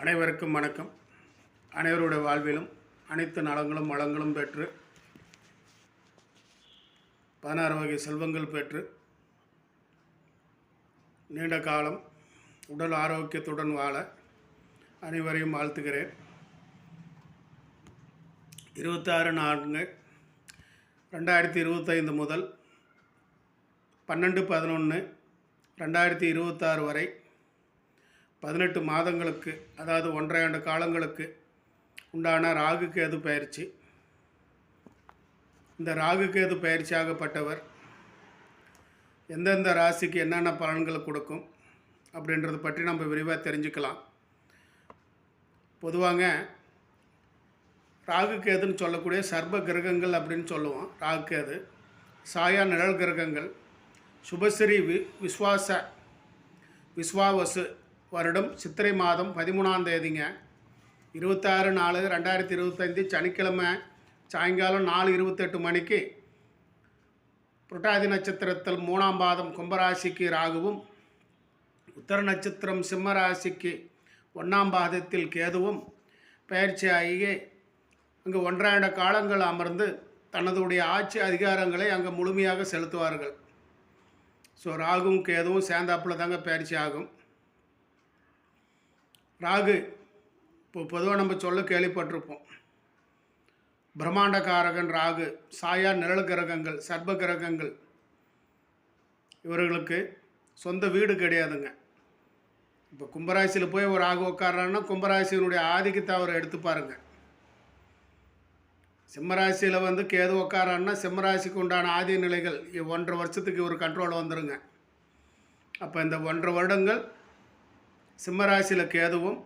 அனைவருக்கும் வணக்கம். அனைவருடைய வாழ்விலும் அனைத்து நலங்களும் வளங்களும் பெற்று பதினாறு வகை செல்வங்கள் பெற்று நீண்ட காலம் உடல் ஆரோக்கியத்துடன் வாழ அனைவரையும் வாழ்த்துகிறேன். இருபத்தாறு நான்கு ரெண்டாயிரத்தி இருபத்தைந்து முதல் பன்னெண்டு பதினொன்று ரெண்டாயிரத்தி இருபத்தாறு வரை பதினெட்டு மாதங்களுக்கு அதாவது ஒன்றரை ஆண்டு காலங்களுக்கு உண்டான ராகு கேது பயிற்சி. இந்த ராகு கேது பயிற்சியாகப்பட்டவர் எந்தெந்த ராசிக்கு என்னென்ன பலன்கள் கொடுக்கும் அப்படின்றத பற்றி நம்ம விரிவாக தெரிஞ்சுக்கலாம். பொதுவாங்க ராகு கேதுன்னு சொல்லக்கூடிய சர்ப கிரகங்கள் அப்படின்னு சொல்லுவோம் ராகு கேது. சாயா நிழல் கிரகங்கள் சுபஸ்ரீ வி விஸ்வாச விஸ்வாவசு வருடம் சித்திரை மாதம் பதிமூணாம் தேதிங்க. இருபத்தாறு நாலு ரெண்டாயிரத்தி இருபத்தஞ்சி சனிக்கிழமை சாயங்காலம் நாலு இருபத்தெட்டு மணிக்கு புரட்டாதி நட்சத்திரத்தில் மூணாம் பாதம் கும்பராசிக்கு ராகுவும் உத்தர நட்சத்திரம் சிம்மராசிக்கு ஒன்றாம் பாதத்தில் கேதுவும் பயிற்சியாகி அங்கு ஒன்றாயிர காலங்கள் அமர்ந்து தனதுடைய ஆட்சி அதிகாரங்களை அங்கே முழுமையாக செலுத்துவார்கள். ஸோ ராகுவும் கேதுவும் சேர்ந்தாப்பில் தாங்க பயிற்சி ஆகும். ராகு இப்போ பொதுவாக நம்ம சொல்ல கேள்விப்பட்டிருப்போம். பிரம்மாண்ட காரகன் ராகு சாயா நிழல் கிரகங்கள் சர்ப கிரகங்கள் இவர்களுக்கு சொந்த வீடு கிடையாதுங்க. இப்போ கும்பராசியில் போய் ஒரு ராகு உட்காரான்னா கும்பராசியினுடைய ஆதிக்கத்தை அவர் எடுத்து பாருங்கள் சிம்மராசியில் வந்து கேது உட்காரான்னா சிம்மராசிக்கு உண்டான ஆதி நிலைகள் ஒன்றரை வருஷத்துக்கு ஒரு கண்ட்ரோல் வந்துடுங்க அப்போ இந்த ஒன்றரை வருடங்கள் சிம்மராசியில் கேதுவும்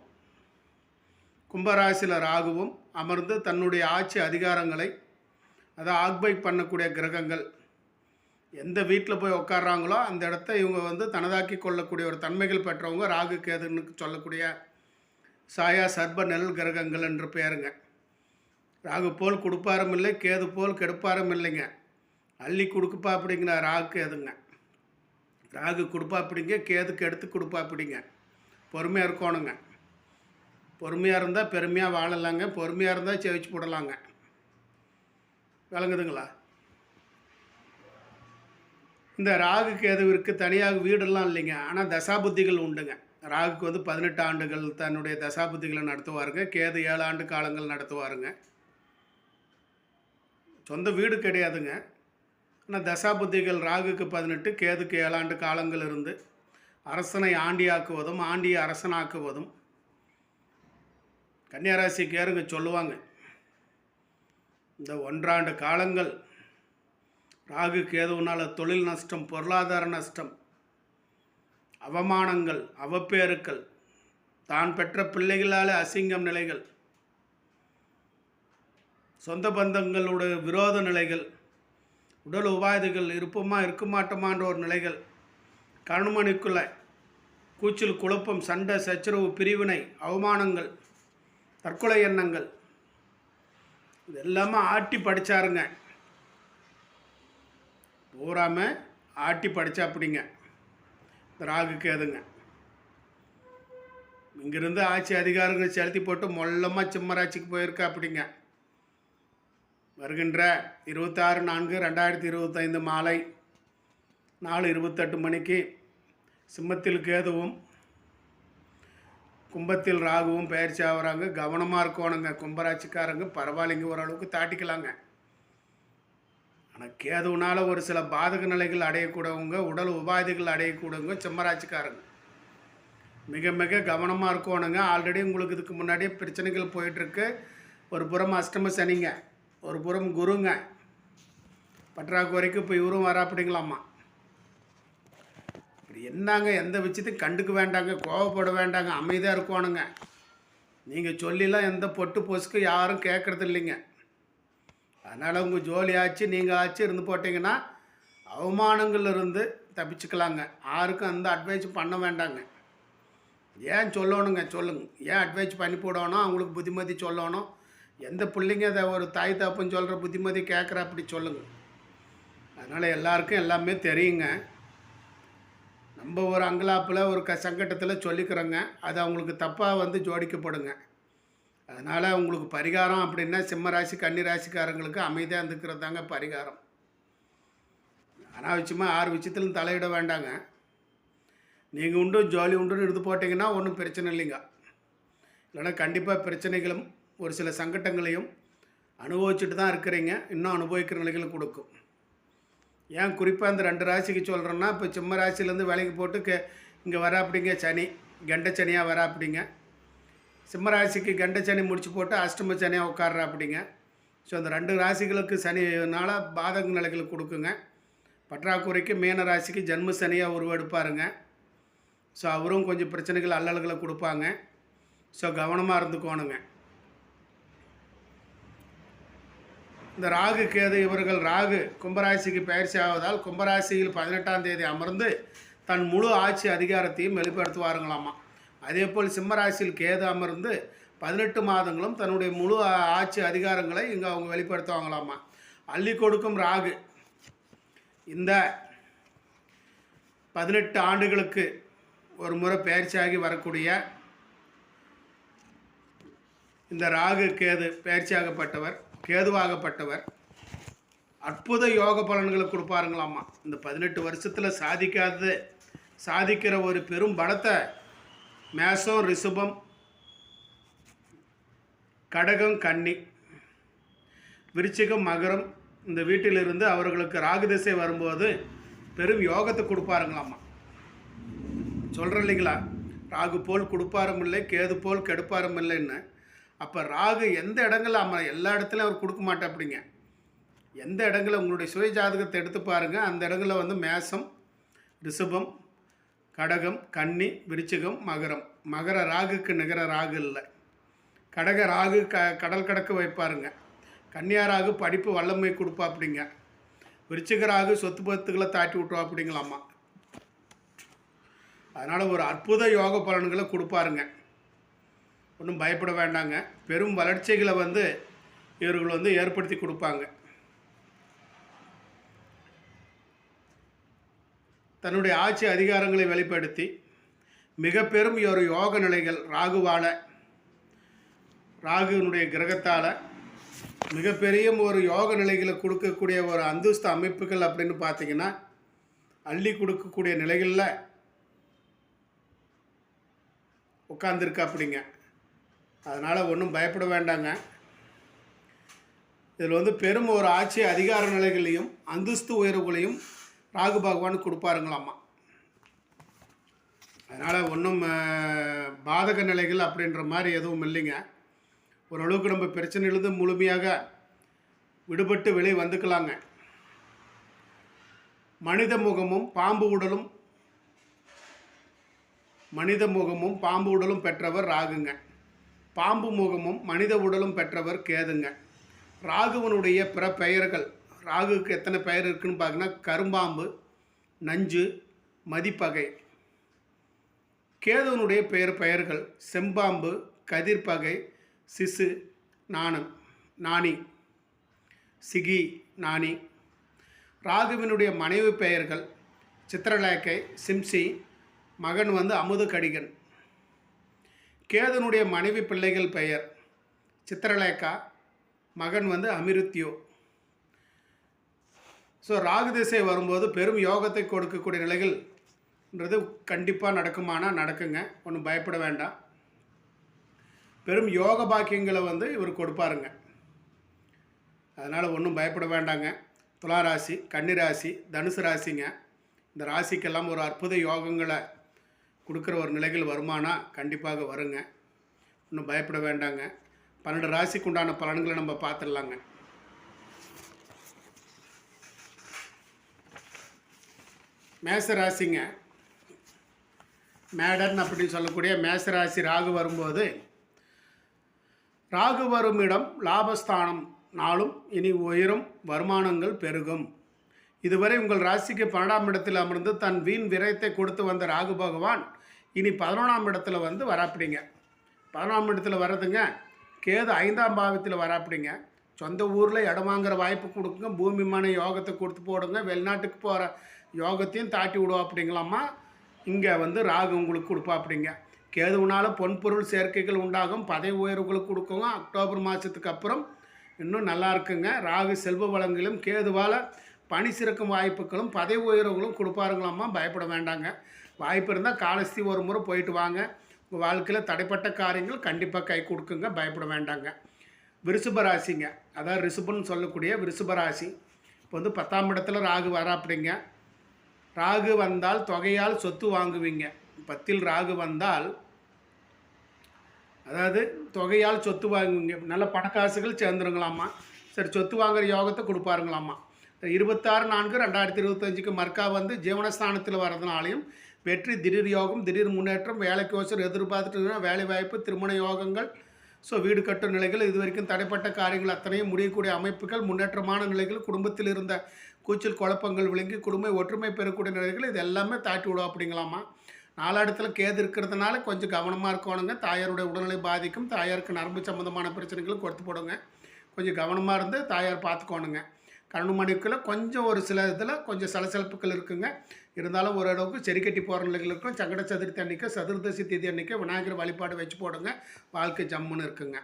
கும்பராசியில் ராகுவும் அமர்ந்து தன்னுடைய ஆட்சி அதிகாரங்களை அதை ஆக்பை பண்ணக்கூடிய கிரகங்கள் எந்த வீட்டில் போய் உட்கார்றாங்களோ அந்த இடத்த இவங்க வந்து தனதாக்கி கொள்ளக்கூடிய ஒரு தன்மைகள் பெற்றவங்க ராகு கேதுன்னு சொல்லக்கூடிய சாயா சர்ப நெல் கிரகங்கள் என்று பெயருங்க. ராகு போல் கொடுப்பாரும் இல்லை கேது போல் கெடுப்பாரும் இல்லைங்க. அள்ளி கொடுக்குப்பா அப்படிங்கிற ராகு கேதுங்க. ராகு கொடுப்பா அப்படிங்க கேதுக்கு எடுத்து கொடுப்பா அப்படிங்க. பொறுமையாக இருக்கணுங்க. பொறுமையாக இருந்தால் பெருமையாக வாழலாங்க. பொறுமையாக இருந்தால் செவிச்சு போடலாங்க. விளங்குதுங்களா? இந்த ராகு கேதுவிற்கு தனியாக வீடெல்லாம் இல்லைங்க. ஆனால் தசாபுத்திகள் உண்டுங்க. ராகுக்கு வந்து பதினெட்டு ஆண்டுகள் தன்னுடைய தசாபுத்திகளை நடத்துவாருங்க. கேது ஏழு ஆண்டு காலங்கள் நடத்துவாருங்க. சொந்த வீடு கிடையாதுங்க. ஆனால் தசாபுத்திகள் ராகுக்கு பதினெட்டு கேதுக்கு ஏழாண்டு காலங்கள் இருந்து அரசனை ஆண்டியாக்குவதும் ஆண்டியை அரசனாக்குவதும். கன்னியாராசிக்காரங்க சொல்லுவாங்க. இந்த ஒன்றாண்டு காலங்கள் ராகு கேதுவுனால தொழில் நஷ்டம் பொருளாதார நஷ்டம் அவமானங்கள் அவப்பேறுக்கள் தான் பெற்ற பிள்ளைகளால் அசிங்கம் நிலைகள் சொந்த பந்தங்களோட விரோத நிலைகள் உடல் உபாதைகள் இருப்போமா இருக்க மாட்டோமான்ற ஒரு நிலைகள் கணுமணிக்குள்ள கூச்சல் குழப்பம் சண்டை சச்சரவு பிரிவினை அவமானங்கள் தற்கொலை எண்ணங்கள் இது எல்லாமே ஆட்டி படித்தாருங்க பூராம ஆட்டி படித்தா அப்படிங்க ராகு கேதுங்க. இங்கிருந்து ஆட்சி அதிகாரங்கள் செலுத்தி போட்டு மொல்லமாக சிம்மராட்சிக்கு போயிருக்கா அப்படிங்க வருகின்ற இருபத்தாறு நான்கு ரெண்டாயிரத்தி இருபத்தைந்து மாலை நாலு இருபத்தெட்டு மணிக்கு சிம்மத்தில் கேதுவும் கும்பத்தில் ராகுவும் பயிற்சி ஆகுறாங்க. கவனமாக இருக்கணுங்க. கும்பராட்சிக்காரங்க பரவாயில்லைங்க ஓரளவுக்கு தாட்டிக்கலாங்க. ஆனால் கேதுவனால் ஒரு சில பாதக நிலைகள் அடையக்கூடவங்க உடல் உபாதைகள் அடையக்கூடவங்க சிம்மராட்சிக்காரங்க மிக மிக கவனமாக இருக்கணுங்க. ஆல்ரெடி உங்களுக்கு இதுக்கு முன்னாடியே பிரச்சனைகள் போயிட்டுருக்கு. ஒரு புறம் அஷ்டம சனிங்க ஒரு புறம் குருங்க. பற்றாக்குறைக்கு இப்போ இவரும் வராப்பிடிங்களாம்மா என்னங்க எந்த விஷயத்தையும் கண்டுக்க வேண்டாங்க கோவப்பட வேண்டாங்க அமைதியாக இருக்கணுங்க நீங்கள் சொல்லிலாம் எந்த பொட்டு பொசுக்கும் யாரும் கேட்குறது இல்லைங்க. அதனால் உங்கள் ஜோலி ஆச்சு நீங்கள் ஆச்சு இருந்து போட்டிங்கன்னா அவமானங்கள்லேருந்து தப்பிச்சுக்கலாங்க. யாருக்கும் அந்த அட்வைஸ் பண்ண வேண்டாங்க. ஏன் சொல்லணுங்க? சொல்லுங்க. ஏன் அட்வைஸ் பண்ணி போடணும்? அவங்களுக்கு புத்திமதி சொல்லணும். எந்த பிள்ளைங்க அதை ஒரு தாய் தாப்புன்னு சொல்கிற புத்திமதி கேட்குற அப்படி சொல்லுங்க. அதனால் எல்லாருக்கும் எல்லாமே தெரியுங்க. நம்ம ஒரு அங்கலாப்பில் ஒரு க சங்கட்டத்தில் சொல்லிக்கிறோங்க. அது அவங்களுக்கு தப்பாக வந்து ஜோடிக்கப்படுங்க. அதனால் உங்களுக்கு பரிகாரம் அப்படின்னா சிம்ம ராசி கன்னி ராசிக்காரங்களுக்கு அமைதியாக இருந்துக்கிறது தாங்க பரிகாரம். அனாவசியமாக ஆறு விஷயத்திலும் தலையிட வேண்டாங்க. நீங்கள் உண்டு ஜாலி உண்டுன்னு எடுத்து போட்டிங்கன்னா ஒன்றும் பிரச்சனை இல்லைங்க. இல்லைன்னா கண்டிப்பாக பிரச்சனைகளும் ஒரு சில சங்கட்டங்களையும் அனுபவிச்சுட்டு தான் இருக்கிறீங்க. இன்னும் அனுபவிக்கிற நிலைகளை கொடுக்கும். ஏன் குறிப்பாக அந்த ரெண்டு ராசிக்கு சொல்கிறேன்னா இப்போ சிம்ம ராசிலேருந்து வேலைக்கு போட்டு கே இங்கே வர அப்படிங்க சனி கண்ட சனியாக வர அப்படிங்க. சிம்ம ராசிக்கு கண்ட சனி முடிச்சு போட்டு அஷ்டம சனியாக உட்கார்ற அப்படிங்க. ஸோ அந்த ரெண்டு ராசிகளுக்கு சனினால் பாதக நிலைகள் கொடுக்குங்க. பற்றாக்குறைக்கு மீன ராசிக்கு ஜென்ம சனியாக உருவெடுப்பாருங்க. ஸோ அவரும் கொஞ்சம் பிரச்சனைகள் அல்லல்களை கொடுப்பாங்க. ஸோ கவனமாக இருந்துக்கோணுங்க. இந்த ராகு கேது இவர்கள் ராகு கும்பராசிக்கு பயிற்சி ஆவதால் கும்பராசியில் பதினெட்டாம் தேதி அமர்ந்து தன் முழு ஆட்சி அதிகாரத்தையும் வெளிப்படுத்துவாருங்களாமா. அதேபோல் சிம்மராசியில் கேது அமர்ந்து பதினெட்டு மாதங்களும் தன்னுடைய முழு ஆட்சி அதிகாரங்களை இங்கே அவங்க வெளிப்படுத்துவாங்களாமா. அள்ளி கொடுக்கும் ராகு இந்த பதினெட்டு ஆண்டுகளுக்கு ஒரு முறை பயிற்சியாகி வரக்கூடிய இந்த ராகு கேது பயிற்சியாகப்பட்டவர் கேதுவாகப்பட்டவர். அற்புத யோக பலன்களை கொடுப்பாருங்களாம்மா. இந்த பதினெட்டு வருஷத்தில் சாதிக்காதது சாதிக்கிற ஒரு பெரும் பலத்தை மேசம் ரிஷபம் கடகம் கன்னி விருச்சிகம் மகரம் இந்த வீட்டிலிருந்து அவர்களுக்கு ராகு திசை வரும்போது பெரும் யோகத்தை கொடுப்பாருங்களாம்மா. சொல்கிறேன் இல்லைங்களா? ராகு போல் கொடுப்பாரும் இல்லை கேது போல் கெடுப்பாரும் இல்லைன்னு அப்போ ராகு எந்த இடங்களில் அம்மா எல்லா இடத்துலையும் அவர் கொடுக்க மாட்டாப்பிடிங்க எந்த இடங்களில் உங்களுடைய சுய ஜாதகத்தை எடுத்து பாருங்கள் அந்த இடங்களில் வந்து மேசம் ரிஷபம் கடகம் கன்னி விருச்சிகம் மகரம். மகர ராகுக்கு நிகர ராகு இல்லை. கடக ராகு க கடல் கடக்க வைப்பாருங்க. கன்னியா ராகு படிப்பு வல்லமை கொடுப்பா அப்படிங்க விருச்சிக ராகு சொத்து பத்துக்களை தாட்டி விட்டுவா அப்படிங்களாம்மா அதனால் ஒரு அற்புத யோக பலன்களை கொடுப்பாருங்க. ஒன்றும் பயப்பட வேண்டாங்க. பெரும் வளர்ச்சிகளை வந்து இவர்கள் வந்து ஏற்படுத்தி கொடுப்பாங்க. தன்னுடைய ஆட்சி அதிகாரங்களை வெளிப்படுத்தி மிக பெரும் ஒரு யோக நிலைகள் ராகுவால் ராகுனுடைய கிரகத்தால் மிகப்பெரிய ஒரு யோக நிலைகளை கொடுக்கக்கூடிய ஒரு அந்தஸ்து அமைப்புகள் அப்படின்னு பார்த்தீங்கன்னா அள்ளி கொடுக்கக்கூடிய நிலைகளில் உட்காந்துருக்கா அப்படிங்க அதனால் ஒன்றும் பயப்பட வேண்டாங்க. இதில் வந்து பெரும் ஒரு ஆட்சி அதிகார நிலைகளையும் அந்தஸ்து உயர்வுகளையும் ராகு பகவான் கொடுப்பாருங்களாமா அதனால் ஒன்றும் பாதக நிலைகள் அப்படின்ற மாதிரி எதுவும் இல்லைங்க. ஓரளவுக்கு நம்ம பிரச்சனையிலிருந்து முழுமையாக விடுபட்டு வெளியே வந்துக்கலாங்க. மனித முகமும் பாம்பு உடலும் மனித முகமும் பாம்பு உடலும் பெற்றவர் ராகுங்க. பாம்பு முகமும் மனித உடலும் பெற்றவர் கேதுங்க. ராகுவனுடைய பிற பெயர்கள் ராகுக்கு எத்தனை பெயர் இருக்குன்னு பார்த்தீங்கன்னா கரும்பாம்பு நஞ்சு மதிப்பகை. கேதுவனுடைய பெயர் பெயர்கள் செம்பாம்பு கதிர்பகை சிசு நாணம் நாணி சிகி நாணி. ராகுவினுடைய மனைவி பெயர்கள் சித்திரலேக்கை சிம்சி மகன் வந்து அமுது கடிகன் கேதனுடைய மனைவி பிள்ளைகள் பெயர் சித்திரலேகா மகன் வந்து அமிருத்யோ. ஸோ ராகு திசை வரும்போது பெரும் யோகத்தை கொடுக்கக்கூடிய நிலைகள்ன்றது கண்டிப்பாக நடக்குமானா நடக்குங்க. ஒன்றும் பயப்பட வேண்டாம். பெரும் யோக பாக்கியங்களை வந்து இவர் கொடுப்பாருங்க. அதனால் ஒன்றும் பயப்பட வேண்டாங்க. துளாராசி கன்னிராசி தனுசு ராசிங்க. இந்த ராசிக்கெல்லாம் ஒரு அற்புத யோகங்களை கொடுக்குற ஒரு நிலைகள் வருமானா? கண்டிப்பாக வருங்க. ஒன்றும் பயப்பட வேண்டாங்க. பன்னெண்டு ராசிக்கு உண்டான பலன்களை நம்ம பார்த்துடலாங்க. மேச ராசிங்க மேடன் அப்படின்னு சொல்லக்கூடிய மேச ராசி ராகு வரும்போது ராகு வரும் இடம் லாபஸ்தானம் நாளும் இனி உயரும் வருமானங்கள் பெருகும். இதுவரை உங்கள் ராசிக்கு பன்னெண்டாம் இடத்தில் அமர்ந்து தன் வீண் விரயத்தை கொடுத்து வந்த ராகு பகவான் இனி பதினொன்றாம் இடத்துல வந்து வராப்பிடிங்க. பதினொன்றாம் இடத்துல வர்றதுங்க கேது ஐந்தாம் பாவத்தில் வராப்பிடிங்க. சொந்த ஊரில் இடம் வாங்குற வாய்ப்பு கொடுக்குங்க பூமிமான யோகத்தை கொடுத்து போடுங்க வெளிநாட்டுக்கு போகிற யோகத்தையும் தாட்டி விடுவோம் அப்படிங்களாம்மா இங்கே வந்து ராகு உங்களுக்கு கொடுப்பா அப்படிங்க கேதுவுனால பொன்பொருள் சேர்க்கைகள் உண்டாகும் பதவி உயர்வுகளுக்கு கொடுக்குங்க அக்டோபர் மாதத்துக்கு அப்புறம் இன்னும் நல்லா இருக்குங்க. ராகு செல்வ வளங்களும் கேதுவால் பணி சிறக்கும் வாய்ப்புகளும் பதவி உயர்வுகளும் கொடுப்பாருங்களாம்மா பயப்பட வேண்டாங்க. வாய்ப்பு இருந்தால் காலஸ்தி ஒரு முறை போயிட்டு வாங்க. உங்கள் வாழ்க்கையில் தடைப்பட்ட காரியங்கள் கண்டிப்பாக கை கொடுக்குங்க பயப்பட வேண்டாங்க. விருசுபராசிங்க அதாவது ரிஷபன்னு சொல்லக்கூடிய விருசுபராசி இப்போ வந்து பத்தாம் இடத்துல ராகு வர அப்படிங்க ராகு வந்தால் தொகையால் சொத்து வாங்குவீங்க. பத்தில் ராகு வந்தால் அதாவது தொகையால் சொத்து வாங்குவீங்க. நல்ல பணக்காசுகள் சேர்ந்துருங்களாமா? சரி சொத்து வாங்குற யோகத்தை கொடுப்பாருங்களாமா? இருபத்தாறு நான்கு ரெண்டாயிரத்தி இருபத்தஞ்சுக்கு மர்க்கா வந்து ஜீவனஸ்தானத்தில் வர்றதுனாலையும் வெற்றி திடீர் யோகம் திடீர் முன்னேற்றம் வேலைக்கோசரம் எதிர்பார்த்துட்டு வேலை வாய்ப்பு திருமண யோகங்கள். ஸோ வீடு கட்டும் நிலைகள் இது வரைக்கும் தடைப்பட்ட காரியங்கள் அத்தனையும் முடியக்கூடிய அமைப்புகள் முன்னேற்றமான நிலைகள் குடும்பத்தில் இருந்த கூச்சல் குழப்பங்கள் விளங்கி குடும்ப ஒற்றுமை பெறக்கூடிய நிலைகள் இது எல்லாமே தாட்டி விடும் அப்படிங்களாமா நாலாடத்தில் கேது இருக்கிறதுனால கொஞ்சம் கவனமாக இருக்கணுங்க. தாயாருடைய உடல்நிலை பாதிக்கும். தாயாருக்கு நரம்பு சம்மந்தமான பிரச்சனைகளும் கொடுத்து போடுங்க. கொஞ்சம் கவனமாக இருந்து தாயார் பார்த்துக்கோணுங்க. கனடுமணிக்குள்ள கொஞ்சம் ஒரு சில இதில் கொஞ்சம் சலசலப்புகள் இருக்குங்க. இருந்தாலும் ஓரளவுக்கு செரிக்கட்டி கட்டி போகிற நிலைகளுக்கும் சங்கட சதுர்த்தி அன்னைக்கு சதுர்தசி தேதி அன்னைக்கு விநாயகர் வழிபாடு வச்சு போடுங்க. வாழ்க்கை ஜம்முன்னு இருக்குங்க.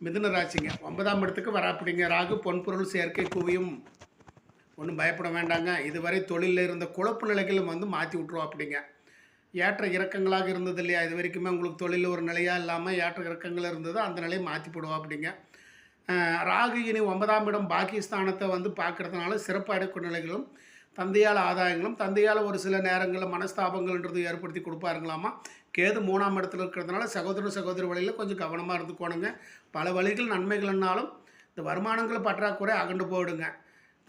மிதுன ராசிங்க. ஒன்பதாம் இடத்துக்கு வராப்பிடிங்க. ராகு பொன்பொருள் சேர்க்கை குவியும். ஒன்றும் பயப்பட வேண்டாங்க. இதுவரை தொழிலில் இருந்த குழப்பு நிலைகளும் வந்து மாற்றி விட்ருவோம் அப்படிங்க ஏற்ற இறக்கங்களாக இருந்தது இல்லையா? இது வரைக்குமே உங்களுக்கு தொழில் ஒரு நிலையாக இல்லாமல் ஏற்ற இறக்கங்கள் இருந்தது அந்த நிலையை மாற்றி போடுவோம் அப்படிங்க ராகு இனி ஒன்பதாம் இடம் பாகிஸ்தானத்தை வந்து பார்க்கறதுனால சிறப்பு அடைக்கும் நிலைகளும் தந்தையால் ஆதாயங்களும் தந்தையால் ஒரு சில நேரங்களில் மனஸ்தாபங்கள்ன்றது ஏற்படுத்தி கொடுப்பாருங்களாமா? கேது மூணாம் இடத்துல இருக்கிறதுனால சகோதர சகோதரி வழியில் கொஞ்சம் கவனமாக இருந்துக்கோணுங்க. பல வழிகள் நன்மைகள்னாலும் இந்த வருமானங்களை பற்றாக்குறை அகண்டு போயிடுங்க.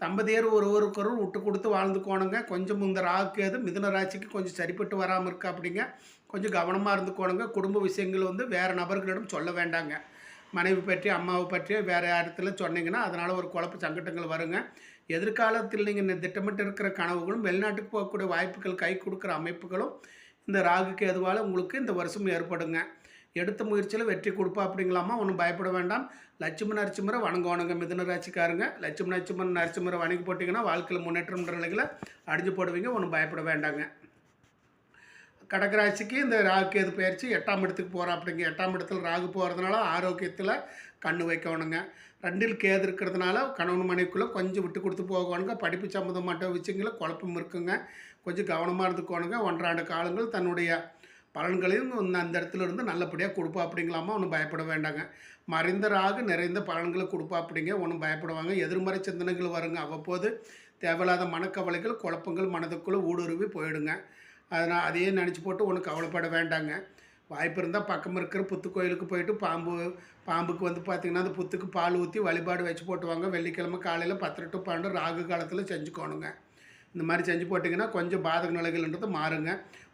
தம்பதியர் ஒருவருக்கொருவர் விட்டு கொடுத்து வாழ்ந்துக்கோணுங்க. கொஞ்சம் இந்த ராகுக்கேது மிதுன ராசிக்கு கொஞ்சம் சரிப்பட்டு வராமல் இருக்கா அப்படிங்க கொஞ்சம் கவனமாக இருந்துக்கோணுங்க. குடும்ப விஷயங்கள் வந்து வேறு நபர்களிடம் சொல்ல வேண்டாங்க. மனைவி பற்றி அம்மாவை பற்றி வேறு இடத்துல சொன்னீங்கன்னா அதனால் ஒரு குழப்ப சங்கடங்கள் வருங்க. எதிர்காலத்தில் நீங்கள் திட்டமிட்டு இருக்கிற கனவுகளும் வெளிநாட்டுக்கு போகக்கூடிய வாய்ப்புகள் கை கொடுக்குற அமைப்புகளும் இந்த ராகுக்கு எதுவால் உங்களுக்கு இந்த வருஷம் ஏற்படுங்க. எடுத்த முயற்சியில் வெற்றி கொடுப்பா அப்படிங்களாமா ஒன்றும் பயப்பட வேண்டாம். லட்சுமி நரசிம்மரை வணங்கணுங்க மிதன ராசிக்காருங்க. லட்சுமி நரசிம்மன் நரசிம்மரை வணங்கி போட்டிங்கன்னா வாழ்க்கையில் முன்னேற்றம்ன்ற நிலைகளை அடிஞ்சு போடுவீங்க ஒன்றும் பயப்பட வேண்டாங்க. கடகராசிக்கு இந்த ராகு கேது பயிற்சி எட்டாம் இடத்துக்கு போகிறோம் அப்படிங்க எட்டாம் இடத்துல ராகு போகிறதுனால ஆரோக்கியத்தில் கண்ணு வைக்கணுங்க. ரெண்டில் கேது இருக்கிறதுனால கணவன் மனைவிக்குள்ளே கொஞ்சம் விட்டு கொடுத்து போகணுங்க. படிப்பு சம்மந்தமாட்ட விஷயங்களில் குழப்பம் இருக்குங்க. கொஞ்சம் கவனமாக இருந்துக்கோணுங்க. ஒன்றாண்டு காலங்கள் தன்னுடைய பலன்களையும் அந்த இடத்துல இருந்து நல்லபடியாக கொடுப்பா அப்படிங்களாமா ஒன்றும் பயப்பட வேண்டாங்க. மறைந்த ராகு நிறைந்த பலன்களை கொடுப்பா அப்படிங்க ஒன்றும் பயப்படுவாங்க. எதிர்மறை சிந்தனைகள் வருங்க. அவ்வப்போது தேவையில்லாத மனக்கவலைகள் குழப்பங்கள் மனதுக்குள்ளே ஊடுருவி போயிடுங்க. அதனால் அதையே நினச்சி போட்டு ஒன்றும் கவலைப்பட வேண்டாங்க. வாய்ப்பு இருந்தால் பக்கம் இருக்கிற புத்து கோயிலுக்கு போயிட்டு பாம்பு பாம்புக்கு வந்து பார்த்திங்கன்னா அந்த புத்துக்கு பால் ஊற்றி வழிபாடு வச்சு போட்டுவாங்க. வெள்ளிக்கிழமை காலையில் பத்தரை டு பன்னெண்டு ராகு காலத்தில் செஞ்சுக்கோணுங்க. இந்த மாதிரி செஞ்சு போட்டிங்கன்னா கொஞ்சம் பாதக நிலைகள்ன்றது மாறுங்க.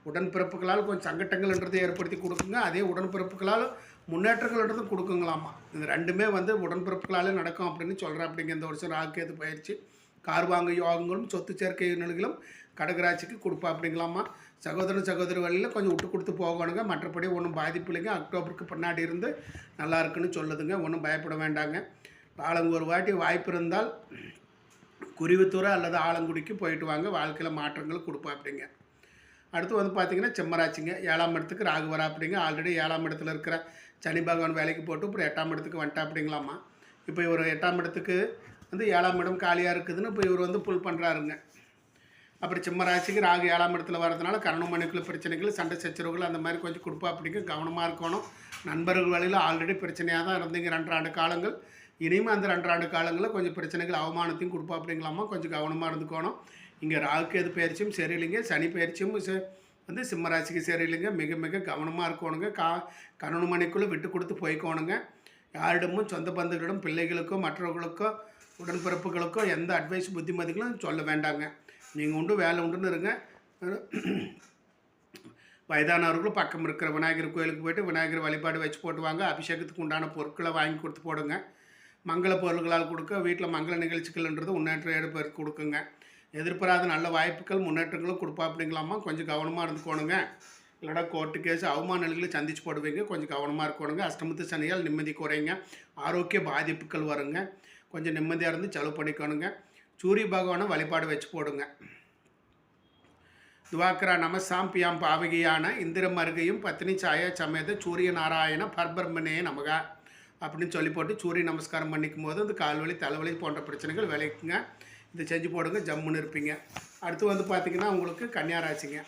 உடன்பிறப்புகளால் கொஞ்சம் சங்கட்டங்கள்ன்றதை ஏற்படுத்தி கொடுக்குங்க. அதே உடன்பிறப்புகளால் முன்னேற்றங்கள்ன்றதும் கொடுக்குங்களாமா. இது ரெண்டுமே வந்து உடன்பிறப்புகளாலே நடக்கும் அப்படின்னு சொல்கிறேன் அப்படிங்க இந்த வருஷம் ராகுக்கேது பயிற்சி. கார் வாங்க யோகங்களும் சொத்து சேர்க்கை நிலைகளும் கடகராட்சிக்கு கொடுப்பா அப்படிங்களாமா சகோதரன் சகோதரி வழியில் கொஞ்சம் விட்டு கொடுத்து போகணுங்க. மற்றபடி ஒன்றும் பாதிப்பு இல்லைங்க அக்டோபருக்கு பின்னாடி இருந்து நல்லா இருக்குன்னு சொல்லுதுங்க. ஒன்றும் பயப்பட வேண்டாங்க. ஆளுங்க ஒரு வாட்டி வாய்ப்பு இருந்தால் குருவித்துறை அல்லது ஆலங்குடிக்கு போயிட்டு வாங்க. வாழ்க்கையில் மாற்றங்கள் கொடுப்பா அப்படிங்க அடுத்து வந்து பார்த்திங்கன்னா செம்மராட்சிங்க ஏழாம் இடத்துக்கு ராகு வரா அப்படிங்க ஆல்ரெடி ஏழாம் இடத்துல இருக்கிற சனி பகவான் வேலைக்கு போட்டு அப்புறம் எட்டாம் இடத்துக்கு வந்துட்டா இப்போ இவர் எட்டாம் இடத்துக்கு வந்து ஏழாம் இடம் காலியாக இருக்குதுன்னு இப்போ இவர் வந்து புல் பண்ணுறாருங்க அப்புறம் சிம்ம ராசிக்கு ராகு ஏழாம் இடத்துல வரதுனால கரணம் பிரச்சனைகள் சண்டை சச்சரவுகள் அந்த மாதிரி கொஞ்சம் கொடுப்பா அப்படிங்க கவனமாக இருக்கணும். நண்பர்கள் வழியில் ஆல்ரெடி பிரச்சனையாக தான் இருந்தீங்க ரெண்டாண்டு காலங்கள். இனிமேல் அந்த ரெண்டாண்டு காலங்களில் கொஞ்சம் பிரச்சனைகள் அவமானத்தையும் கொடுப்பா அப்படிங்களாமா கொஞ்சம் கவனமாக இருந்துக்கணும். இங்கே ராகுக்கு எது பயிற்சியும் சரியில்லைங்க. சனி பயிற்சியும் வந்து சிம்மராசிக்கு சரியில்லைங்க. மிக மிக கவனமாக இருக்கணுங்க. கா கணவன் மணிக்குள்ளே விட்டு கொடுத்து போய்க்கோணுங்க. யாரிடமும் சொந்த பந்துகளிடம் பிள்ளைகளுக்கோ மற்றவர்களுக்கோ உடன்பிறப்புகளுக்கோ எந்த அட்வைஸ் புத்திமதிகளும் சொல்ல வேண்டாங்க. நீங்கள் உண்டு வேலை உண்டுன்னு இருங்க. வயதானவர்களும் பக்கம் இருக்கிற விநாயகர் கோயிலுக்கு போயிட்டு விநாயகர் வழிபாடு வச்சு போட்டுவாங்க. அபிஷேகத்துக்கு உண்டான பொருட்களை வாங்கி கொடுத்து போடுங்க. மங்கள பொருள்களால் கொடுக்க வீட்டில் மங்கள நிகழ்ச்சிகள்ன்றது முன்னேற்றம் ஏற்பாடு கொடுக்குங்க. எதிர்பாராத நல்ல வாய்ப்புகள் முன்னேற்றங்களும் கொடுப்பா அப்படிங்களாமா கொஞ்சம் கவனமாக இருந்துக்கோணுங்க இல்லைனா கோர்ட்டு கேஸ் அவமான நிலைகளை சந்திச்சு போடுவீங்க. கொஞ்சம் கவனமாக இருக்கணுங்க. அஷ்டமத்து சனியால் நிம்மதி குறைங்க. ஆரோக்கிய பாதிப்புகள் வருங்க. கொஞ்சம் நிம்மதியாக இருந்து செலவு பண்ணிக்கணுங்க. சூரிய பகவானை வழிபாடு வச்சு போடுங்க. துவாக்கரா நம சாம்பியாம் பாவகியான இந்திர மருகையும் பத்தினி சாய சமேத சூரிய நாராயண பர்பர்மனே நமக அப்படின்னு சொல்லி போட்டு சூரிய நமஸ்காரம் பண்ணிக்கும் போது இந்த கால்வலி தலைவலி போன்ற பிரச்சனைகள் விளைக்குங்க இதை செஞ்சு போடுங்க ஜம்முன்னு இருப்பீங்க. அடுத்து வந்து பார்த்திங்கன்னா உங்களுக்கு கன்னியாராசிங்க.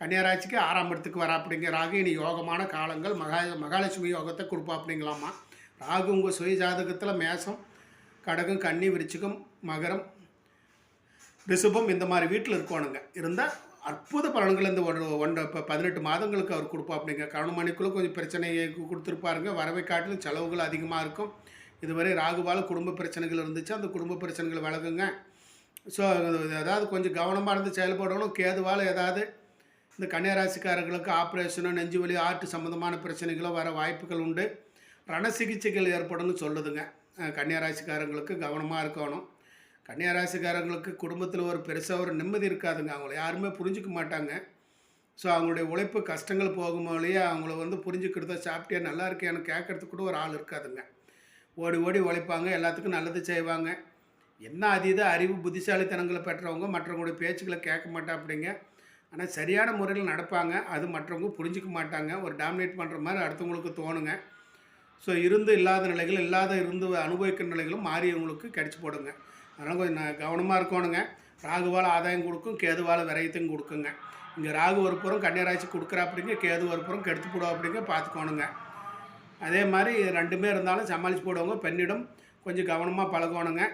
கன்னியாராசிக்கு ஆறாம் இடத்துக்கு வரா அப்படிங்க ராகு இனி யோகமான காலங்கள் மகா மகாலட்சுமி யோகத்தை கொடுப்பா அப்படிங்களாமா ராகு உங்கள் சுய ஜாதகத்தில் மேசம் கடகம் கன்னி விருச்சிகம் மகரம் ரிஷபம் இந்த மாதிரி வீட்டில் இருக்கணுங்க. இருந்தால் அற்புத பலன்கள் இந்த ஒரு ஒன்றை இப்போ பதினெட்டு மாதங்களுக்கு அவர் கொடுப்போம் அப்படிங்க கவனமணிக்குள்ளே கொஞ்சம் பிரச்சனையை கொடுத்துருப்பாருங்க. வரவை காட்டிலும் செலவுகள் அதிகமாக இருக்கும். இதுவரை ராகுவால் குடும்ப பிரச்சனைகள் இருந்துச்சு. அந்த குடும்ப பிரச்சனைகள் விலகுங்க. ஸோ அதாவது கொஞ்சம் கவனமாக இருந்து செயல்படணும். கேதுவால் ஏதாவது இந்த கன்னியராசிக்காரர்களுக்கு ஆப்ரேஷனோ நெஞ்சு வலி ஆர்ட் சம்மந்தமான பிரச்சனைகளோ வர வாய்ப்புகள் உண்டு. ரண சிகிச்சைகள் ஏற்படும்னு சொல்லுதுங்க. கன்னியராசிக்காரங்களுக்கு கவனமாக இருக்கணும். கன்னியாராசிக்காரங்களுக்கு குடும்பத்தில் ஒரு பெருசாக ஒரு நிம்மதி இருக்காதுங்க. அவங்கள யாருமே புரிஞ்சிக்க மாட்டாங்க. ஸோ அவங்களுடைய உழைப்பு கஷ்டங்கள் போகும்போதே அவங்கள வந்து புரிஞ்சுக்கிறதோ சாப்பிட்டியா நல்லா இருக்கியான்னு கேட்கறதுக்கு கூட ஒரு ஆள் இருக்காதுங்க. ஓடி ஓடி உழைப்பாங்க. எல்லாத்துக்கும் நல்லது செய்வாங்க. என்ன அதீத அறிவு புத்திசாலித்தனங்களை பெற்றவங்க மற்றவங்களுடைய பேச்சுக்களை கேட்க மாட்டாப்பிடிங்க. ஆனால் சரியான முறையில் நடப்பாங்க. அது மற்றவங்க புரிஞ்சுக்க மாட்டாங்க. ஒரு டாமினேட் பண்ணுற மாதிரி அடுத்தவங்களுக்கு தோணுங்க. ஸோ இருந்து இல்லாத நிலைகள் இல்லாத இருந்து அனுபவிக்கிற நிலைகளும் மாறியவங்களுக்கு கிடச்சி போடுங்க. அதனால் கொஞ்சம் நான் கவனமாக இருக்கணுங்க. ராகுவால் ஆதாயம் கொடுக்கும் கேதுவால் விரயத்தையும் கொடுக்குங்க. இங்கே ராகு ஒரு புறம் கன்னியராசி கொடுக்குறா அப்படிங்க கேது ஒரு புறம் கெடுத்து போடுவா அப்படிங்க பார்த்துக்கோணுங்க அதே மாதிரி ரெண்டுமே இருந்தாலும் சமாளித்து போடுவாங்க. பெண்ணிடம் கொஞ்சம் கவனமாக பழகணுங்க.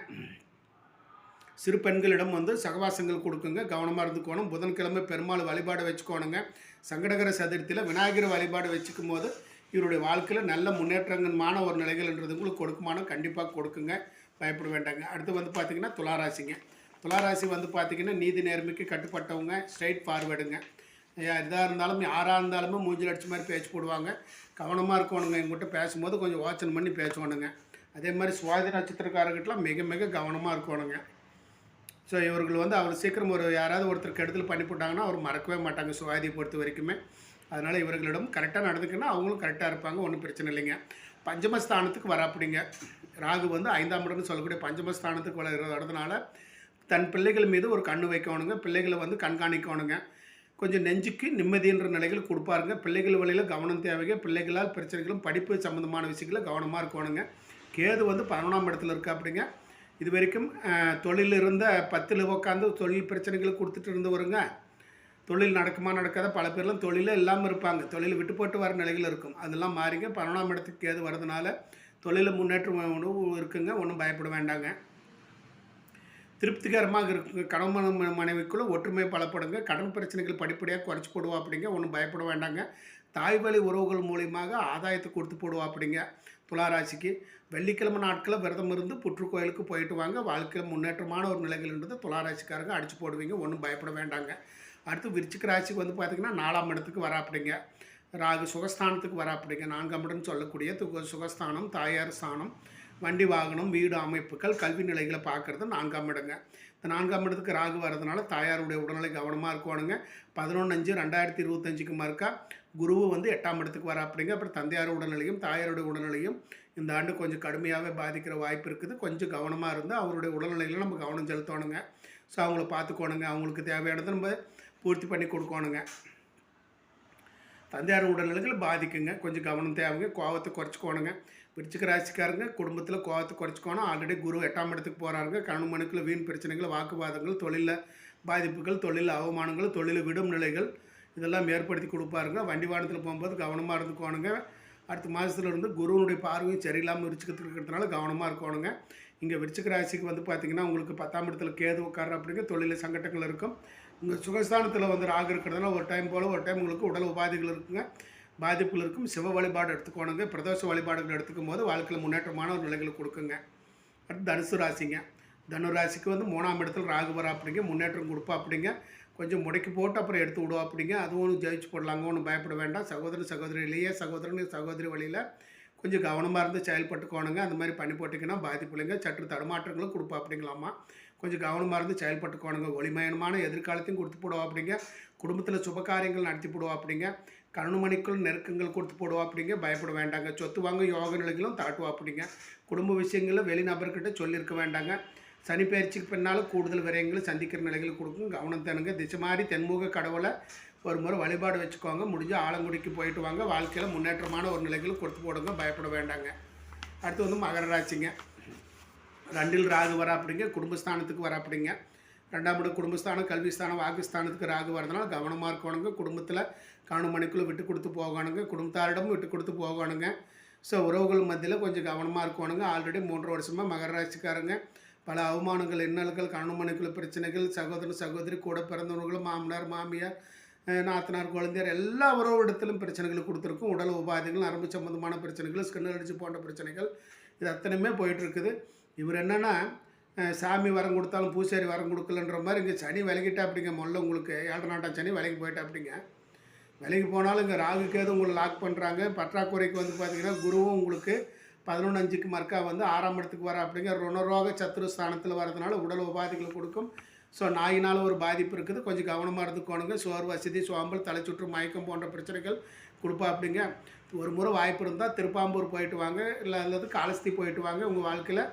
சிறு பெண்களிடம் வந்து சகவாசங்கள் கொடுக்குங்க. கவனமாக இருந்துக்கணும். புதன்கிழமை பெருமாள் வழிபாடு வச்சுக்கோணுங்க. சங்கடகர சதுர்த்தியில் விநாயகர் வழிபாடு வச்சுக்கும் போது இவருடைய வாழ்க்கையில் நல்ல முன்னேற்றங்கமான ஒரு நிலைகள்ன்றது உங்களுக்கு கொடுக்குமானோ கண்டிப்பாக கொடுக்குங்க. பயப்பட வேண்டாங்க. அடுத்து வந்து பார்த்திங்கன்னா துளாராசிங்க. துளாராசி வந்து பார்த்திங்கன்னா நீதி நேர்மைக்கு கட்டுப்பட்டவங்க ஸ்ட்ரைட் ஃபார்வேர்டுங்க இதாக இருந்தாலும் யாராக இருந்தாலுமே மூஞ்சில் அடிச்ச மாதிரி பேச்சு போடுவாங்க. கவனமாக இருக்கணுங்க. எங்கிட்ட பேசும்போது கொஞ்சம் யோசனை பண்ணி பேசணுங்க அதே மாதிரி சுவாதி நட்சத்திரக்காரர்கிட்டலாம் மிக மிக கவனமாக இருக்கணுங்க. ஸோ இவர்கள் வந்து அவர் சீக்கிரம் ஒரு யாராவது ஒருத்தர் கெடுதல் பண்ணி போட்டாங்கன்னா அவர் மறக்கவே மாட்டாங்க சுவாதியை பொறுத்த வரைக்குமே. அதனால் இவர்களிடம் கரெக்டாக நடந்துக்குன்னா அவங்களும் கரெக்டாக இருப்பாங்க. ஒன்றும் பிரச்சனை இல்லைங்க. பஞ்சமஸ்தானத்துக்கு வராப்பிடிங்க. ராகு வந்து ஐந்தாம் இடம்னு சொல்லக்கூடிய பஞ்சமஸ்தானத்துக்கு வளர்கிறதுனால வரதுனால தன் பிள்ளைகள் மீது ஒரு கண்ணு வைக்கணுங்க. பிள்ளைகளை வந்து கண்காணிக்கணுங்க. கொஞ்சம் நெஞ்சுக்கு நிம்மதின்ற நிலைகள் கொடுப்பாருங்க. பிள்ளைகள் வழியில் கவனம் தேவைங்க. பிள்ளைகளால் பிரச்சனைகளும் படிப்பு சம்மந்தமான விஷயங்களில் கவனமாக இருக்கணுங்க. கேது வந்து பதினொன்றாம் இடத்துல இருக்கா அப்படிங்க. இது வரைக்கும் தொழில் இருந்த பத்தில் உட்காந்து தொழில் பிரச்சனைகளை கொடுத்துட்டு இருந்தவருங்க. தொழில் நடக்குமா நடக்காத பல பேர்லாம் தொழிலே இல்லாமல் இருப்பாங்க. தொழில் விட்டு போட்டு வர நிலைகள் இருக்கும். அதெல்லாம் மாறிங்க. பன்னெண்டாம் இடத்துக்கு கேது வரதுனால தொழிலில் முன்னேற்றம் இருக்குங்க ஒன்றும் பயப்பட வேண்டாங்க. திருப்திகரமாக இருக்குங்க. கணவன் மனைவிக்குள்ளே மனைவிக்குள்ள ஒற்றுமை பலப்படுங்க. கடன் பிரச்சனைகள் படிப்படியாக குறைச்சி போடுவா அப்படிங்க ஒன்றும் பயப்பட வேண்டாங்க. தாய் வழி உறவுகள் மூலியமாக ஆதாயத்தை கொடுத்து போடுவா அப்படிங்க துளாராசிக்கு வெள்ளிக்கிழமை நாட்களில் விரதம் இருந்து புற்று கோயிலுக்கு போயிட்டு வாங்க. வாழ்க்கையில் முன்னேற்றமான ஒரு நிலைகள்ன்றது துளாராசிக்காரங்க அடிச்சு போடுவீங்க ஒன்றும் பயப்பட வேண்டாங்க. அடுத்து விருச்சிக ராசிக்கு வந்து பார்த்திங்கன்னா நாலாம் இடத்துக்கு வரா அப்படிங்க ராகு சுகஸ்தானத்துக்கு வர அப்படிங்க. நான்காம் சொல்லக்கூடிய சுகஸ்தானம் தாயார் ஸ்தானம் வண்டி வாகனம் வீடு அமைப்புகள் கல்வி நிலைகளை பார்க்குறது நான்காம் இடங்க. இந்த நான்காம் இடத்துக்கு ராகு வரதுனால தாயாருடைய உடல்நிலை கவனமாக இருக்கணுங்க. பதினொன்று அஞ்சு ரெண்டாயிரத்தி இருபத்தஞ்சுக்கு மறுக்கா குருவு வந்து எட்டாம் இடத்துக்கு வர அப்படிங்க. அப்புறம் தந்தையார் உடல்நிலையும் தாயாருடைய உடல்நிலையும் இந்த ஆண்டு கொஞ்சம் கடுமையாகவே பாதிக்கிற வாய்ப்பு இருக்குது. கொஞ்சம் கவனமாக இருந்து அவருடைய உடல்நிலையில் நம்ம கவனம் செலுத்தணுங்க. ஸோ அவங்கள பார்த்துக்கோணுங்க. அவங்களுக்கு தேவையானதை நம்ம பூர்த்தி பண்ணி கொடுக்கணுங்க. தந்தையார் உடல்நிலைகள் பாதிக்குங்க. கொஞ்சம் கவனம் தேவைங்க. கோவத்தை குறைச்சிக்கோணுங்க. பிரிச்சுக்க ராசிக்காரங்க குடும்பத்தில் கோவத்தை குறைச்சிக்கோணும். ஆல்ரெடி குரு எட்டாம் இடத்துக்கு போகிறாருங்க கணவன் மனுக்குள்ள வீண் பிரச்சனைகள் வாக்குவாதங்கள் தொழிலில் பாதிப்புகள் தொழில் அவமானங்கள் தொழில் விடும் நிலைகள் இதெல்லாம் ஏற்படுத்தி கொடுப்பாருங்க. வண்டி வாகனத்தில் போகும்போது கவனமாக இருந்துக்கோணுங்க. அடுத்த மாதத்துலேருந்து குருவனுடைய பார்வையும் சரியில்லாமல் இருக்கிறதுனால கவனமாக இருக்கணுங்க. இங்கே விருச்சிக ராசிக்கு வந்து பார்த்திங்கன்னா உங்களுக்கு பத்தாம் இடத்துல கேது உட்கார் அப்படிங்கிற தொழில் சங்கடங்கள் இருக்கும். உங்கள் சுகஸ்தானத்தில் வந்து ராகு இருக்கிறதுனால ஒரு டைம் போல் ஒரு டைம் உங்களுக்கு உடல் உபாதைகள் இருக்குங்க. பாதிப்புகள் இருக்கும். சிவ வழிபாடு எடுத்துக்கோணுங்க. பிரதோஷ வழிபாடுகள் எடுத்துக்கும் போது வாழ்க்கையில் முன்னேற்றமான ஒரு நிலைகளை கொடுக்குங்க. அடுத்து தனுசு ராசிங்க. தனு ராசிக்கு வந்து மூணாம் இடத்துல ராகு வரா அப்படிங்க. முன்னேற்றம் கொடுப்பா அப்படிங்க. கொஞ்சம் முடக்கி போட்டு அப்புறம் எடுத்து விடுவோம் அப்படிங்க. அதுவும் ஒன்றும் ஜெயிச்சு போடலாங்க. ஒன்றும் பயப்பட வேண்டாம். சகோதரன் சகோதரி இல்லையே சகோதரன் சகோதரி வழியில் கொஞ்சம் கவனமாக இருந்து செயல்பட்டுக்கோணுங்க. அந்த மாதிரி பண்ணி போட்டிங்கன்னா பாதிப்பு இல்லைங்க சற்று தடுமாற்றங்களும் கொடுப்பா அப்படிங்களாமா கொஞ்சம் கவனமாக இருந்து செயல்பட்டுக்கோணுங்க. ஒளிமயமான எதிர்காலத்தையும் கொடுத்து போடுவா அப்படிங்க குடும்பத்தில் சுப காரியங்கள் நடத்தி போடுவா அப்படிங்க கருணுமணிக்குள் நெருக்கங்கள் கொடுத்து போடுவா அப்படிங்க பயப்பட வேண்டாங்க. சொத்து வாங்க யோக நிலைகளும் தாட்டுவா அப்படிங்க குடும்ப விஷயங்களில் வெளிநபர்கிட்ட சொல்லியிருக்க வேண்டாங்க. சனி பயிற்சிக்கு பின்னால் கூடுதல் விரயங்களை சந்திக்கிற நிலைகள் கொடுக்கும். கவனம் தானுங்க. திசை மாதிரி தென்முக கடவுளை ஒரு முறை வழிபாடு வச்சுக்கோங்க. முடிஞ்சு ஆலங்குடிக்கு போயிட்டு வாங்க. வாழ்க்கையில் முன்னேற்றமான ஒரு நிலைகளும் கொடுத்து போடுங்க. பயப்பட வேண்டாங்க. அடுத்து வந்து மகர ராசிங்க. ரெண்டில் ராகு வராப்பிடிங்க. குடும்பஸ்தானத்துக்கு வராப்பிடிங்க. ரெண்டாம் இடம் குடும்பஸ்தானம் கல்விஸ்தானம் வாக்குஸ்தானத்துக்கு ராகு வரதுனால கவனமாக இருக்கணுங்க. குடும்பத்தில் காணும் மணிக்குள்ளே விட்டு கொடுத்து போகணுங்க. குடும்பத்தாரிடமும் விட்டு கொடுத்து போகணுங்க. ஸோ உறவுகள் மத்தியில் கொஞ்சம் கவனமாக இருக்கணுங்க. ஆல்ரெடி மூன்று வருஷமாக மகர ராசிக்காரங்க. பல அவமானங்கள் இன்னல்கள் காணும் பிரச்சனைகள் சகோதரன் சகோதரி கூட பிறந்தவர்களும் மாமனார் மாமியார் நாத்தனார் குழந்தையர் எல்லா உறவிடத்திலும் பிரச்சனைகள் கொடுத்துருக்கும். உடல் உபாதைகள் நரம்பு சம்பந்தமான பிரச்சனைகள் ஸ்கின் அடிச்சு போன்ற பிரச்சனைகள் இது அத்தனையுமே போயிட்டுருக்குது. இவர் என்னென்னா சாமி வரம் கொடுத்தாலும் பூசாரி வரம் கொடுக்கலன்ற மாதிரி இங்கே சனி விலகிட்டா அப்படிங்க முதல்ல உங்களுக்கு ஏழரை நாட்டாம் சனி விலகி போயிட்டா அப்படிங்க விலகி போனாலும் இங்கே ராகுக்கேது உங்களை லாக் பண்ணுறாங்க பற்றாக்குறைக்கு வந்து பார்த்தீங்கன்னா குருவும் உங்களுக்கு பதினொன்று அஞ்சுக்கு மர்க்கா வந்து ஆறாம் இடத்துக்கு வர அப்படிங்க ருணரோக சத்துரு ஸ்தானத்தில் வரதுனால உடல் உபாதைகளை கொடுக்கும். ஸோ நாயினால் ஒரு பாதிப்பு இருக்குது. கொஞ்சம் கவனமாக இருந்துக்கோணுங்க. சோர் வசதி சோம்பல் தலைச்சுற்று மயக்கம் போன்ற பிரச்சனைகள் கொடுப்பா அப்படிங்க. ஒரு முறை வாய்ப்பு இருந்தால் திருப்பாம்பூர் போயிட்டு வாங்க. இல்லை அல்லது காலஸ்தி போயிட்டு வாங்க. உங்கள் வாழ்க்கையில்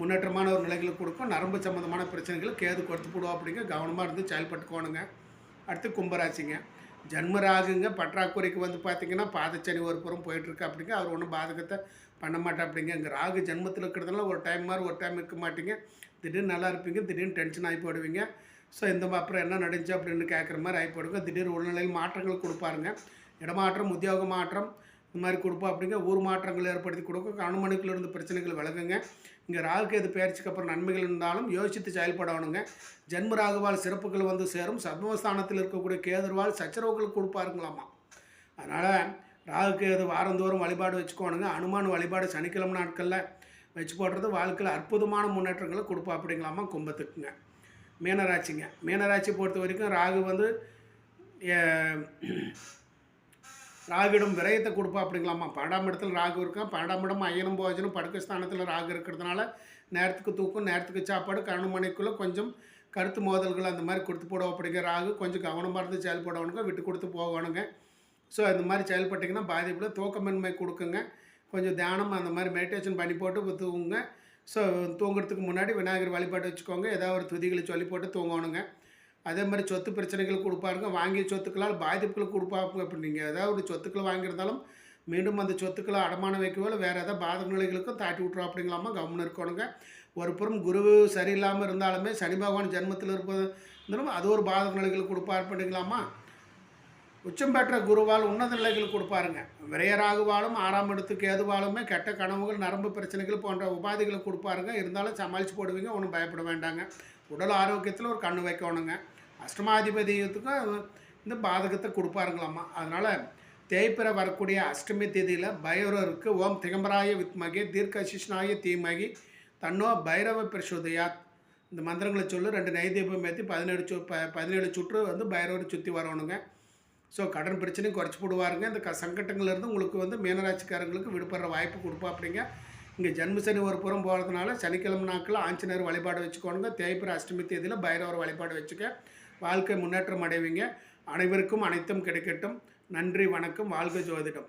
முன்னேற்றமான ஒரு நிலைகளை கொடுக்கும். நரம்பு சம்மந்தமான பிரச்சனைகள் கேது கொடுத்து போடுவோம் அப்படிங்க. கவனமாக இருந்து செயல்பட்டுக்கோணுங்க. அடுத்து கும்பராசிங்க. ஜன்மராகுங்க. பற்றாக்குறைக்கு வந்து பார்த்தீங்கன்னா பாதச்சனி ஒரு புறம் போயிட்டுருக்கு அப்படிங்க. அவர் ஒன்றும் பாதகத்தை பண்ண மாட்டா அப்படிங்க இங்கே ராகு ஜென்மத்தில் இருக்கிறதுனால ஒரு டைம் மாதிரி ஒரு டைம் இருக்க மாட்டீங்க. திடீர்னு நல்லா இருப்பீங்க திடீர்னு டென்ஷன் ஆகி போடுவீங்க ஸோ இந்த அப்புறம் என்ன நடந்துச்சு அப்படின்னு கேட்குற மாதிரி ஆகி போடுங்க திடீர் உள்நிலையில் மாற்றங்கள் கொடுப்பாருங்க. இடமாற்றம் உத்தியோக மாற்றம் இந்த மாதிரி கொடுப்போம் அப்படிங்க. ஊர் மாற்றங்கள் ஏற்படுத்தி கொடுக்கும் கணுமணிக்குள்ள இருந்து பிரச்சனைகள் விலகுங்க. இங்கே ராகுக்கு எது பயிற்சிக்கு அப்புறம் நன்மைகள் இருந்தாலும் யோசித்து செயல்படணுங்க. ஜென்ம ராகுவால் சிறப்புகள் வந்து சேரும். சத்மஸ்தானத்தில் இருக்கக்கூடிய கேதுருவால் சச்சரவுகள் கொடுப்பாருங்களாமா. அதனால் ராகுக்கு அது வாரந்தோறும் வழிபாடு வச்சுக்கோணுங்க. அனுமான் வழிபாடு சனிக்கிழமை நாட்களில் வச்சு போடுறது வாழ்க்கையில் அற்புதமான முன்னேற்றங்களை கொடுப்பா அப்படிங்களாமா கும்பத்துக்குங்க. மீனராட்சிங்க மீனராட்சி பொறுத்த வரைக்கும் ராகு வந்து அஹ், விரயத்தை கொடுப்பா அப்படிங்களாமா பன்னெண்டாம் இடத்துல ராகு இருக்கான் பன்னெண்டாம் இடம் அயனம் போஜனும் படுக்க ஸ்தானத்தில் ராகு இருக்கிறதுனால நேரத்துக்கு தூக்கம் நேரத்துக்கு சாப்பாடு கண்ணு மணிக்குள்ளே கொஞ்சம் கருத்து மோதல்கள் அந்த மாதிரி கொடுத்து போடுவோம் அப்படிங்கிற ராகு கொஞ்சம் கவனமாக இருந்து செயல்படணுங்க விட்டு கொடுத்து போகணுங்க. ஸோ இந்த மாதிரி செயல்பட்டிங்கன்னா பாதிப்பில் தூக்கமின்மை கொடுக்குங்க. கொஞ்சம் தியானம் அந்த மாதிரி மெடிடேஷன் பண்ணி போட்டு தூங்குங்க. ஸோ தூங்குறதுக்கு முன்னாடி விநாயகர் வழிபாடு வச்சுக்கோங்க. ஏதாவது ஒரு துதிகளை சொல்லி போட்டு தூங்கணுங்க. அதே மாதிரி சொத்து பிரச்சனைகள் கொடுப்பாருங்க. வாங்கிய சொத்துக்களால் பாதிப்புகள் கொடுப்பாங்க. அப்படி நீங்கள் ஏதாவது ஒரு சொத்துக்களை வாங்கியிருந்தாலும் மீண்டும் அந்த சொத்துக்களை அடமானம் வைக்கவோ இல்லை வேறு ஏதாவது பாதக நிலைகளுக்கும் தாட்டி விட்றோம் அப்படிங்களாமா கவனம் இருக்கணுங்க. ஒரு புறம் குரு சரியில்லாமல் இருந்தாலுமே சனி பகவான் ஜென்மத்தில் இருப்பது இருந்தாலும் அது ஒரு பாதக நிலைகள் கொடுப்பார் அப்படிங்களாமா உச்சம் பெற்ற குருவால் உன்னத நிலைகள் கொடுப்பாருங்க. விரையராகுவாலும் ஆறாம் இடத்துக்கு ஏதுவாலுமே கெட்ட கனவுகள் நரம்பு பிரச்சனைகள் போன்ற உபாதைகளை கொடுப்பாருங்க. இருந்தாலும் சமாளித்து போடுவீங்க ஒன்றும் பயப்பட வேண்டாங்க. உடல் ஆரோக்கியத்தில் ஒரு கண்ணு வைக்கணுங்க. அஷ்டமாதிபதியத்துக்கும் இந்த பாதகத்தை கொடுப்பாருங்களாம்மா. அதனால் தேய்பிற வரக்கூடிய அஷ்டமி தேதியில் பைரவருக்கு ஓம் திகம்பராய வித்மகி தீர்க்கசிஷ்ணாய தீமகி தன்னோ பைரவ பிரசோதயாத் இந்த மந்திரங்களை சொல்லி ரெண்டு நைதீபம் ஏற்றி பதினேழு சு ப பதினேழு சுற்று வந்து பைரவரை சுற்றி வரணுங்க. ஸோ கடன் பிரச்சனையும் குறைச்சி போடுவாருங்க. இந்த க சங்கடங்கள்லேருந்து உங்களுக்கு வந்து மீனராட்சிக்காரங்களுக்கு விடுபடுற வாய்ப்பு கொடுப்பா அப்படிங்க இங்கே ஜென்மசனி ஒரு புறம் போகிறதுனால சனிக்கிழமை நாட்கள் ஆஞ்சநேயர் வழிபாடு வச்சுக்கோணுங்க. தேய்பிர அஷ்டமி தேதியில் பைரவர் வழிபாடு வச்சுக்க. வாழ்க்கை முன்னேற்றம் அடைவீங்க. அனைவருக்கும் அனைத்தும் கிடைக்கட்டும். நன்றி வணக்கம். வாழ்க ஜோதிடம்.